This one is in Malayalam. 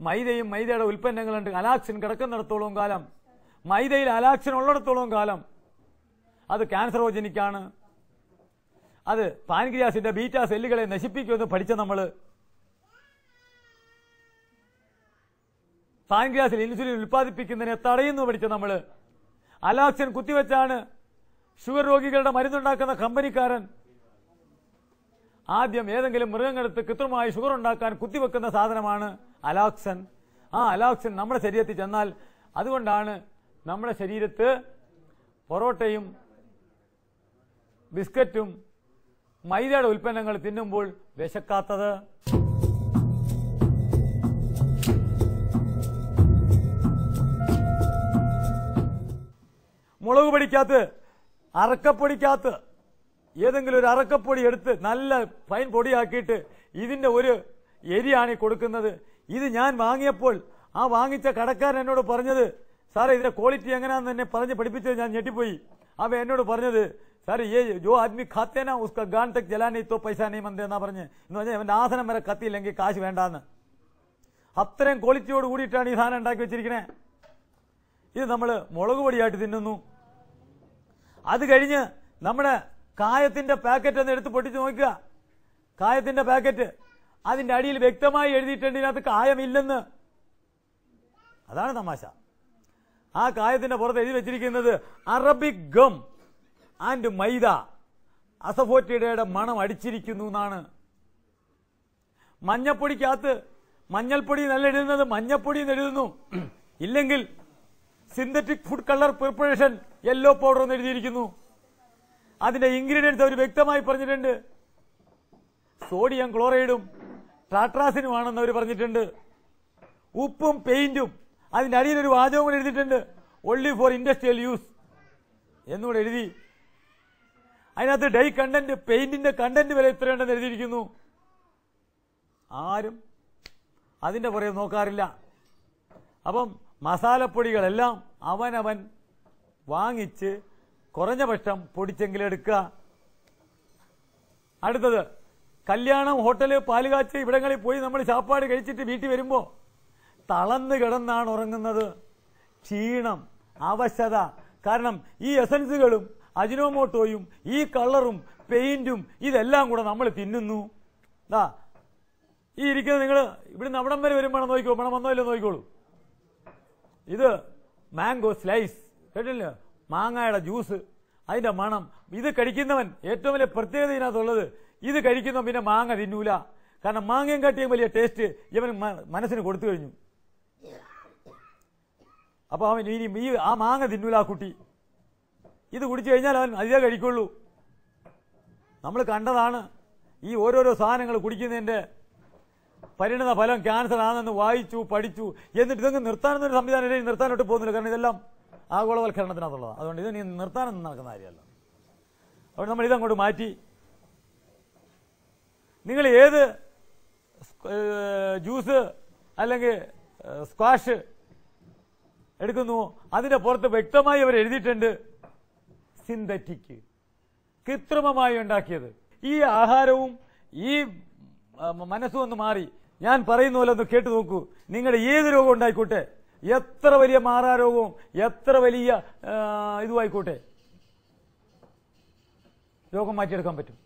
മൈദയും മൈദയുടെ ഉൽപ്പന്നങ്ങളുണ്ട് അലാക്സിൻ കിടക്കുന്നിടത്തോളം കാലം. മൈദയിൽ അലാക്സിൻ ഉള്ളിടത്തോളം കാലം. അത് ക്യാൻസറോജനിക്കാണ്. അത് പാൻക്രിയാസിന്റെ ബീറ്റാ സെല്ലുകളെ നശിപ്പിക്കുമെന്ന് പഠിച്ച നമ്മൾ പാൻക്രിയാസിൽ ഇൻസുലിൻ ഉൽപ്പാദിപ്പിക്കുന്നതിനെ തടയുന്നു പഠിച്ച നമ്മൾ അലാക്സിൻ കുത്തിവെച്ചാണ് ഷുഗർ രോഗികളുടെ മരുന്നുണ്ടാക്കുന്ന കമ്പനിക്കാരൻ ആദ്യം ഏതെങ്കിലും മൃഗങ്ങളെടുത്ത് കൃത്രിമമായി ഷുഗർ ഉണ്ടാക്കാൻ കുത്തിവെക്കുന്ന സാധനമാണ് അലാക്സൻ. ആ അലോക്സൻ നമ്മുടെ ശരീരത്തിൽ ചെന്നാൽ അതുകൊണ്ടാണ് നമ്മുടെ ശരീരത്ത് പൊറോട്ടയും ബിസ്ക്കറ്റും മൈദയുടെ ഉൽപ്പന്നങ്ങൾ തിന്നുമ്പോൾ വിശക്കാത്തത്. മുളക് പൊടിക്കാത്ത അറക്കപ്പൊടിക്കാത്ത ഏതെങ്കിലും ഒരു അറക്കപ്പൊടി എടുത്ത് നല്ല ഫൈൻ പൊടിയാക്കിയിട്ട് ഇതിന്റെ ഒരു എരിയാണ് ഈ കൊടുക്കുന്നത്. ഇത് ഞാൻ വാങ്ങിയപ്പോൾ ആ വാങ്ങിച്ച കടക്കാരൻ എന്നോട് പറഞ്ഞത് സാറേ ഇതിന്റെ ക്വാളിറ്റി എങ്ങനെയാണെന്ന് എന്നെ പറഞ്ഞ് പഠിപ്പിച്ചത് ഞാൻ ഞെട്ടിപ്പോയി. അവ എന്നോട് പറഞ്ഞത് സാറേ ഏ ജോ ആദ്മി ഖാത്തേന ഉസ്ക ഗാൻ തക് ജലാനെ ഇത്തോ പൈസ നീ മന്ദേ എന്നാ പറഞ്ഞ്. എന്ന് പറഞ്ഞാൽ അവന്റെ ആസനം വരെ കത്തിയില്ലെങ്കിൽ കാശ് വേണ്ടാന്ന്. അത്രയും ക്വാളിറ്റിയോട് കൂടിയിട്ടാണ് ഈ സാധനം ഉണ്ടാക്കി വെച്ചിരിക്കണേ. ഇത് നമ്മൾ മുളക് പൊടിയായിട്ട് തിന്നുന്നു. അത് കഴിഞ്ഞ് നമ്മുടെ കായത്തിന്റെ പാക്കറ്റ് ഒന്ന് എടുത്ത് പൊട്ടിച്ച് നോക്കുക. കായത്തിന്റെ പാക്കറ്റ് അതിന്റെ അടിയിൽ വ്യക്തമായി എഴുതിയിട്ടുണ്ട് ഇതിനകത്ത് കായമില്ലെന്ന്. അതാണ് തമാശ. ആ കായത്തിന്റെ പുറത്ത് എഴുതി വെച്ചിരിക്കുന്നത് അറബിക് ഗം ആൻഡ് മൈദ. അസഫോറ്റിയുടെ മണം അടിച്ചിരിക്കുന്നു എന്നാണ്. മഞ്ഞപ്പൊടിക്കകത്ത് മഞ്ഞൾപ്പൊടി നല്ല എഴുതുന്നത് മഞ്ഞപ്പൊടി എന്ന് എഴുതുന്നു. ഇല്ലെങ്കിൽ synthetic food colour preparation yellow powder എന്ന് എഴുതിയിരിക്കുന്നു. അതിന്റെ ഇൻഗ്രീഡിയൻസ് അവർ വ്യക്തമായി പറഞ്ഞിട്ടുണ്ട്. സോഡിയം ക്ലോറൈഡും ടാട്രാസിനുമാണെന്ന് അവർ പറഞ്ഞിട്ടുണ്ട്. ഉപ്പും പെയിന്റും. അതിന്റെ അടിയിൽ ഒരു വാചകം കൂടെ എഴുതിയിട്ടുണ്ട്. ഓൺലി ഫോർ ഇൻഡസ്ട്രിയൽ യൂസ് എന്നുകൂടെ എഴുതി. അതിനകത്ത് ഡൈ കണ്ടന്റ് പെയിന്റിന്റെ കണ്ടന്റ് വില എത്രയുണ്ടെന്ന് എഴുതിയിരിക്കുന്നു. ആരും അതിന്റെ പുറകെ നോക്കാറില്ല. അപ്പം മസാലപ്പൊടികളെല്ലാം അവനവൻ വാങ്ങിച്ച് കുറഞ്ഞ പക്ഷം പൊടിച്ചെങ്കിലും എടുക്കുക അടുത്തത് കല്യാണം ഹോട്ടൽ പാലുകാച്ച് ഇവിടങ്ങളിൽ പോയി നമ്മൾ ചാപ്പാട് കഴിച്ചിട്ട് വീട്ടിൽ വരുമ്പോൾ തളന്ന് കിടന്നാണ് ഉറങ്ങുന്നത്. ക്ഷീണം അവശത. കാരണം ഈ എസൻസുകളും അജിനോമോട്ടോയും ഈ കളറും പെയിന്റും ഇതെല്ലാം കൂടെ നമ്മൾ തിന്നുന്നു. ദാ ഈ ഇരിക്കുന്നത് നിങ്ങൾ ഇവിടുന്ന് അവിടം വരെ വരുമ്പോൾ നോക്കിക്കോ. പണം വന്നോ ഇല്ലോ നോക്കിക്കോളൂ. ഇത് മാംഗോ സ്ലൈസ്. കേട്ടില്ലേ? മാങ്ങയുടെ ജ്യൂസ്. അതിന്റെ മണം. ഇത് കഴിക്കുന്നവൻ ഏറ്റവും വലിയ പ്രത്യേകത ഇതിനകത്തുള്ളത് ഇത് കഴിക്കുന്നവൻ പിന്നെ മാങ്ങ തിന്നൂല. കാരണം മാങ്ങയും കാട്ടിയും വലിയ ടേസ്റ്റ് ഇവൻ മനസ്സിന് കൊടുത്തു കഴിഞ്ഞു. അപ്പൊ അവൻ ഇനി ഈ ആ മാങ്ങ തിന്നൂല ആ കുട്ടി. ഇത് കുടിച്ചു കഴിഞ്ഞാൽ അവൻ അതേ കഴിക്കുള്ളൂ. നമ്മൾ കണ്ടതാണ് ഈ ഓരോരോ സാധനങ്ങൾ കുടിക്കുന്നതിന്റെ പരിണിത ഫലം ക്യാൻസർ ആണെന്ന് വായിച്ചു പഠിച്ചു. എന്നിട്ട് ഇതൊക്കെ നിർത്താനൊന്നും സംവിധാനം ഇല്ലെങ്കിൽ നിർത്താനോട്ട് പോകുന്നില്ല. കാരണം ഇതെല്ലാം ആഗോളവൽക്കരണത്തിനകത്തുള്ളതാണ്. അതുകൊണ്ട് ഇത് നീ നിർത്താനൊന്നും നടക്കുന്ന കാര്യമല്ല. അതുകൊണ്ട് നമ്മൾ ഇതങ്ങോട്ട് മാറ്റി. നിങ്ങൾ ഏത് ജ്യൂസ് അല്ലെങ്കിൽ സ്ക്വാഷ് എടുക്കുന്നു അതിന്റെ പുറത്ത് വ്യക്തമായി അവർ എഴുതിയിട്ടുണ്ട് സിന്തറ്റിക് കൃത്രിമമായി ഉണ്ടാക്കിയത്. ഈ ആഹാരവും ഈ മനസ്സും ഒന്ന് മാറി. ഞാൻ പറയുന്ന പോലെ ഒന്ന് കേട്ടു നോക്കൂ. നിങ്ങളുടെ ഏത് രോഗം ഉണ്ടായിക്കോട്ടെ? എത്ര വലിയ മാറാരോഗവും എത്ര വലിയ ഇതുമായിക്കോട്ടെ രോഗം മാറ്റിയെടുക്കാൻ പറ്റും.